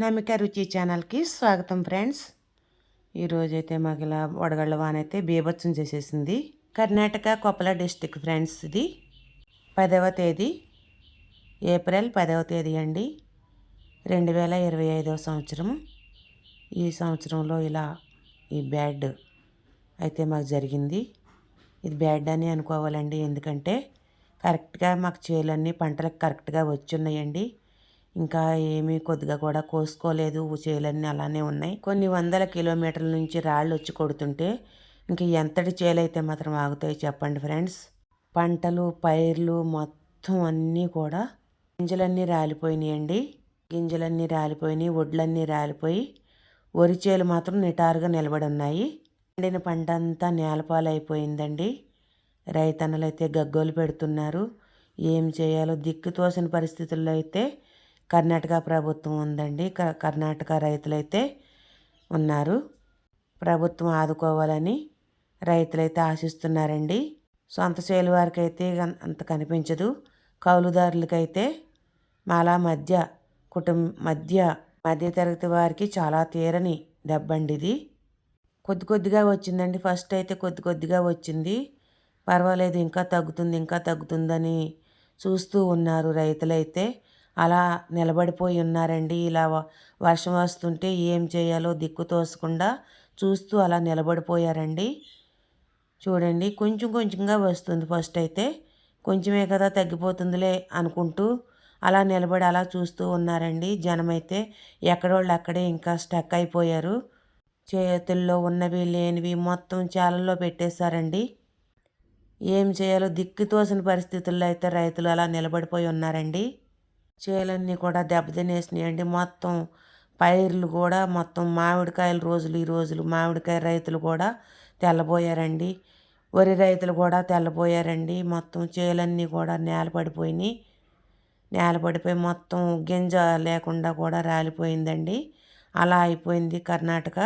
నమిక రుచి ఛానల్కి స్వాగతం ఫ్రెండ్స్. ఈరోజైతే మాకు ఇలా వడగళ్ళ వాన అయితే బీభత్సం చేసేసింది. కర్ణాటక కొప్పల డిస్టిక్ ఫ్రెండ్స్ ఇది పదవ తేదీ. ఏప్రిల్ పదవ తేదీ అండి. రెండు వేల ఇరవై ఐదవ సంవత్సరం. ఈ సంవత్సరంలో ఇలా ఈ బ్యాడ్ అయితే మాకు జరిగింది. ఇది బ్యాడ్ అని అనుకోవాలండి. ఎందుకంటే కరెక్ట్గా మాకు చేలన్నీ పంటలకు కరెక్ట్గా వచ్చి ఉన్నాయండి ఇంకా ఏమీ కొద్దిగా కూడా కోసుకోలేదు. చేలన్నీ అలానే ఉన్నాయి. కొన్ని వందల కిలోమీటర్ల నుంచి రాళ్ళు వచ్చి కొడుతుంటే ఇంక ఎంతటి చేలైతే మాత్రం ఆగుతాయి చెప్పండి ఫ్రెండ్స్. పంటలు పైర్లు మొత్తం అన్నీ కూడా గింజలన్నీ రాలిపోయినాయండి. గింజలన్నీ రాలిపోయినాయి. వడ్లన్నీ రాలిపోయి వరి చేలు మాత్రం నిటారుగా నిలబడి ఉన్నాయి పండిన పంట అంతా నేలపాలైపోయిందండి. రైతన్నలు అయితే గగ్గోలు పెడుతున్నారు. ఏం చేయాలో దిక్కు తోసిన పరిస్థితుల్లో అయితే కర్ణాటక ప్రభుత్వం ఉందండి. కర్ణాటక రైతులైతే ఉన్నారు. ప్రభుత్వం ఆదుకోవాలని రైతులైతే ఆశిస్తున్నారండి. సొంత సేలు వారికి అయితే అంత కనిపించదు. కౌలుదారులకైతే మాలా మధ్య కుటుంబ మధ్య మధ్యతరగతి వారికి చాలా తీరని దెబ్బండి ఇది. కొద్ది కొద్దిగా వచ్చిందండి. ఫస్ట్ అయితే కొద్ది కొద్దిగా వచ్చింది. పర్వాలేదు ఇంకా తగ్గుతుంది ఇంకా తగ్గుతుందని చూస్తూ ఉన్నారు రైతులైతే. అలా నిలబడిపోయి ఉన్నారండి. ఇలా వర్షం వస్తుంటే ఏం చేయాలో దిక్కు తోసకుండా చూస్తూ అలా నిలబడిపోయారండి. చూడండి కొంచెం కొంచెంగా వస్తుంది ఫస్ట్ అయితే. కొంచెమే కదా తగ్గిపోతుందిలే అనుకుంటూ అలా నిలబడి అలా చూస్తూ ఉన్నారండి. జనమైతే ఎక్కడోళ్ళు అక్కడే ఇంకా స్టక్ అయిపోయారు. చేతుల్లో ఉన్నవి లేనివి మొత్తం చాలల్లో పెట్టేశారండి. ఏం చేయాలో దిక్కు తోసిన పరిస్థితుల్లో అయితే రైతులు అలా నిలబడిపోయి ఉన్నారండి. చేలన్నీ కూడా దెబ్బతినేసినాయండి మొత్తం పైర్లు కూడా మొత్తం మామిడికాయల రోజులు ఈ రోజులు మామిడికాయ రైతులు కూడా తెల్లబోయారండి. వరి రైతులు కూడా తెల్లబోయారండి. మొత్తం చేలన్నీ కూడా నేల పడిపోయినాయి నేల పడిపోయి మొత్తం గింజ లేకుండా కూడా రాలిపోయిందండి. అలా అయిపోయింది కర్ణాటక.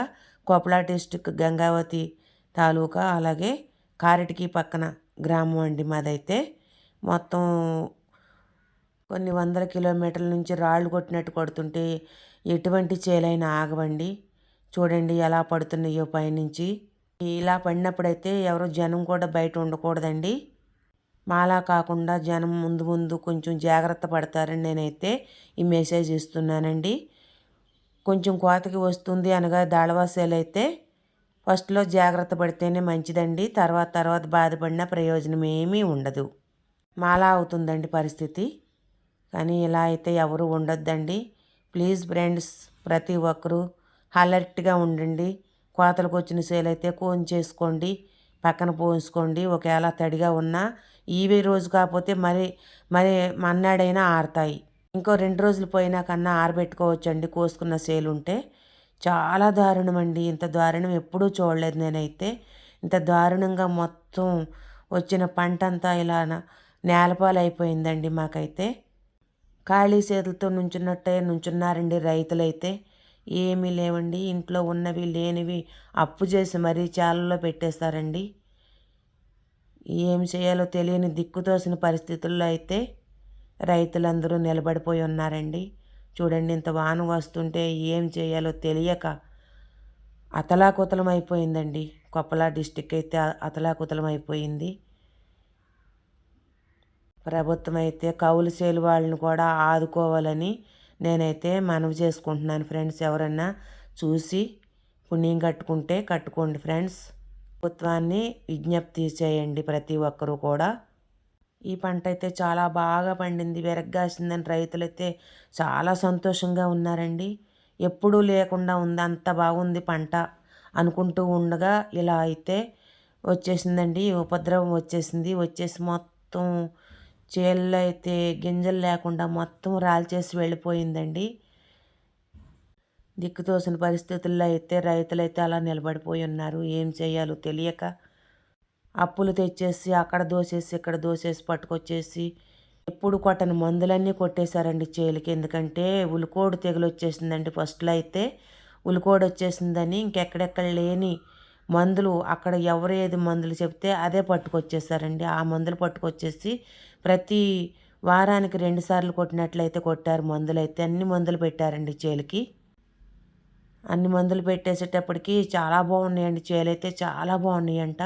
కోపల డిస్టిక్ గంగావతి తాలూకా అలాగే కారటికి పక్కన గ్రామం అండి మాదైతే. మొత్తం కొన్ని వందల కిలోమీటర్ల నుంచి రాళ్ళు కొట్టినట్టు కొడుతుంటే ఎటువంటి చేలైనా ఆగవండి. చూడండి ఎలా పడుతున్నాయో పైనుంచి. ఇలా పడినప్పుడైతే ఎవరు జనం కూడా బయట ఉండకూడదండి. మాలా కాకుండా జనం ముందు ముందు కొంచెం జాగ్రత్త పడతారని నేనైతే ఈ మెసేజ్ ఇస్తున్నానండి. కొంచెం కోతకి వస్తుంది అనగా దాళవాసేలు అయితే ఫస్ట్లో జాగ్రత్త పడితేనే మంచిదండి. తర్వాత తర్వాత బాధపడిన ప్రయోజనం ఏమీ ఉండదు. మాలా అవుతుందండి పరిస్థితి. కానీ ఇలా అయితే ఎవరు ఉండొద్దండి. ప్లీజ్ ఫ్రెండ్స్ ప్రతి ఒక్కరూ అలర్ట్గా ఉండండి. కోతలకు వచ్చిన సేల్ అయితే కోన్ చేసుకోండి పక్కన పోసుకోండి ఒకవేళ తడిగా ఉన్నా ఈవే రోజు కాకపోతే మరి మరి మన్నాడైనా ఆరుతాయి. ఇంకో రెండు రోజులు పోయినా కన్నా ఆరబెట్టుకోవచ్చండి కోసుకున్న సేలు ఉంటే. చాలా దారుణం అండి ఇంత దారుణం ఎప్పుడూ చూడలేదు నేనైతే. ఇంత దారుణంగా మొత్తం వచ్చిన పంట అంతా ఇలా నేలపాలైపోయిందండి మాకైతే. ఖాళీ చేతులతో నుంచున్నట్టే నుంచున్నారండి రైతులైతే. ఏమీ లేవండి. ఇంట్లో ఉన్నవి లేనివి అప్పు చేసి మరీ చాలలో పెట్టేస్తారండి. ఏం చేయాలో తెలియని దిక్కుతోసిన పరిస్థితుల్లో అయితే రైతులందరూ నిలబడిపోయి ఉన్నారండి. చూడండి ఇంత వాన వస్తుంటే ఏం చేయాలో తెలియక అతలాకుతలం అయిపోయిందండి కొప్పల డిస్టిక్ అయితే అతలాకుతలం అయిపోయింది ప్రభుత్వం అయితే కౌలు చేలు వాళ్ళని కూడా ఆదుకోవాలని నేనైతే మనవి చేసుకుంటున్నాను ఫ్రెండ్స్. ఎవరన్నా చూసి పుణ్యం కట్టుకుంటే కట్టుకోండి ఫ్రెండ్స్. ప్రభుత్వాన్ని విజ్ఞప్తి చేయండి ప్రతి ఒక్కరూ కూడా. ఈ పంట అయితే చాలా బాగా పండింది విరగ్గాసిందని రైతులైతే చాలా సంతోషంగా ఉన్నారండి. ఎప్పుడూ లేకుండా ఉంది అంత బాగుంది పంట అనుకుంటూ ఉండగా ఇలా అయితే వచ్చేసిందండి ఉపద్రవం వచ్చేసింది. వచ్చేసి మొత్తం చేల్లో అయితే గింజలు లేకుండా మొత్తం రాల్చేసి వెళ్ళిపోయిందండి. దిక్కుతోసిన పరిస్థితుల్లో అయితే రైతులైతే అలా నిలబడిపోయి ఉన్నారు. ఏం చేయాలో తెలియక అప్పులు తెచ్చేసి అక్కడ దోసేసి ఇక్కడ దోసేసి పట్టుకొచ్చేసి ఎప్పుడు కొట్టని మందులన్నీ కొట్టేశారండి చేలికి. ఎందుకంటే ఉలికోడు తెగులు వచ్చేసిందండి ఫస్ట్లో అయితే. ఉలికోడు వచ్చేసిందని ఇంకెక్కడెక్కడ లేని మందులు అక్కడ ఎవరు ఏది మందులు చెప్తే అదే పట్టుకొచ్చేసారండి ఆ మందులు పట్టుకొచ్చేసి ప్రతి వారానికి రెండుసార్లు కొట్టినట్లయితే కొట్టారు మందులు. అయితే అన్ని మందులు పెట్టారండి చేలికి. అన్ని మందులు పెట్టేసేటప్పటికి చాలా బాగున్నాయండి చేలు అయితే చాలా బాగున్నాయంట.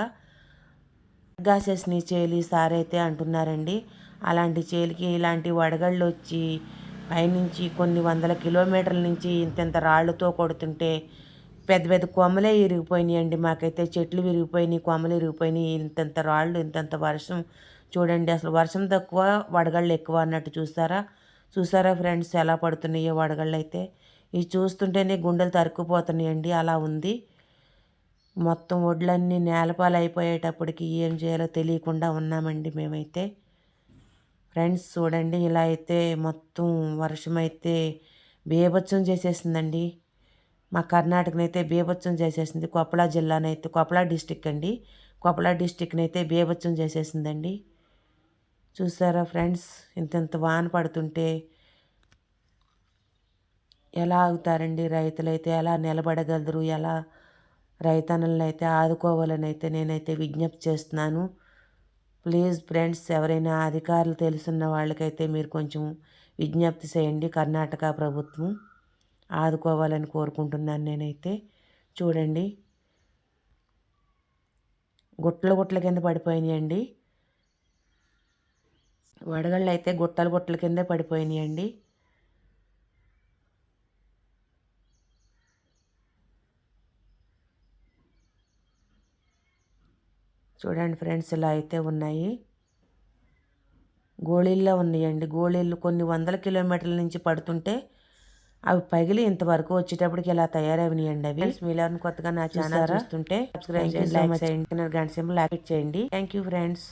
గాసేసినాయి చేలి సారైతే అంటున్నారండి. అలాంటి చేలికి ఇలాంటి వడగళ్ళు వచ్చి పైనుంచి కొన్ని వందల కిలోమీటర్ల నుంచి ఇంత రాళ్ళతో కొడుతుంటే పెద్ద పెద్ద కొమ్మలే విరిగిపోయినాయండి మాకైతే. చెట్లు విరిగిపోయినాయి కొమ్మలు విరిగిపోయినాయి ఇంతంత రాళ్ళు ఇంతంత వర్షం. చూడండి అసలు వర్షం తక్కువ వడగళ్ళు ఎక్కువ అన్నట్టు చూసారా చూసారా ఫ్రెండ్స్ ఎలా పడుతున్నాయో వడగళ్ళు అయితే ఇవి చూస్తుంటేనే గుండెలు తరుక్కుపోతున్నాయండి. అలా ఉంది. మొత్తం ఒడ్లన్నీ నేలపాలు అయిపోయేటప్పటికి ఏం చేయాలో తెలియకుండా ఉన్నామండి మేమైతే. ఫ్రెండ్స్ చూడండి ఇలా అయితే మొత్తం వర్షం అయితే బీభత్సం చేసేసిందండి. మా కర్ణాటకనైతే బీభత్సం చేసేసింది. కొప్పళ జిల్లానైతే కొప్పళ డిస్టిక్ అండి కొప్పళ డిస్టిక్ని అయితే బీభత్సం చేసేసిందండి. చూసారా ఫ్రెండ్స్ ఇంతంత వాన పడుతుంటే ఎలా ఆగుతారండి రైతులైతే? ఎలా నిలబడగలరు? ఎలా రైతన్నలను అయితే ఆదుకోవాలని అయితే నేనైతే విజ్ఞప్తి చేస్తున్నాను. ప్లీజ్ ఫ్రెండ్స్ ఎవరైనా అధికారులు తెలుసున్న వాళ్ళకైతే మీరు కొంచెం విజ్ఞప్తి చేయండి. కర్ణాటక ప్రభుత్వం ఆదుకోవాలని కోరుకుంటున్నాను నేనైతే. చూడండి. గుట్టలు గుట్టల కింద పడిపోయినాయండి. వడగళ్ళు అయితే గుట్టలు గుట్టల కిందే పడిపోయినాయండి. చూడండి ఫ్రెండ్స్ ఇలా అయితే ఉన్నాయి. గోళీల్లో ఉన్నాయండి. గోళీలు కొన్ని వందల కిలోమీటర్ల నుంచి పడుతుంటే అవి పగిలి ఇంతవరకు వచ్చేటప్పటికి ఇలా తయారైనాయండి అవి? మీలో కొత్తగా నా ఛానల్ చూస్తుంటే సబ్స్క్రైబ్ చేయండి లైక్ చేయండి గంట సింబల్ యాక్టివేట్ చేయండి. Thank you friends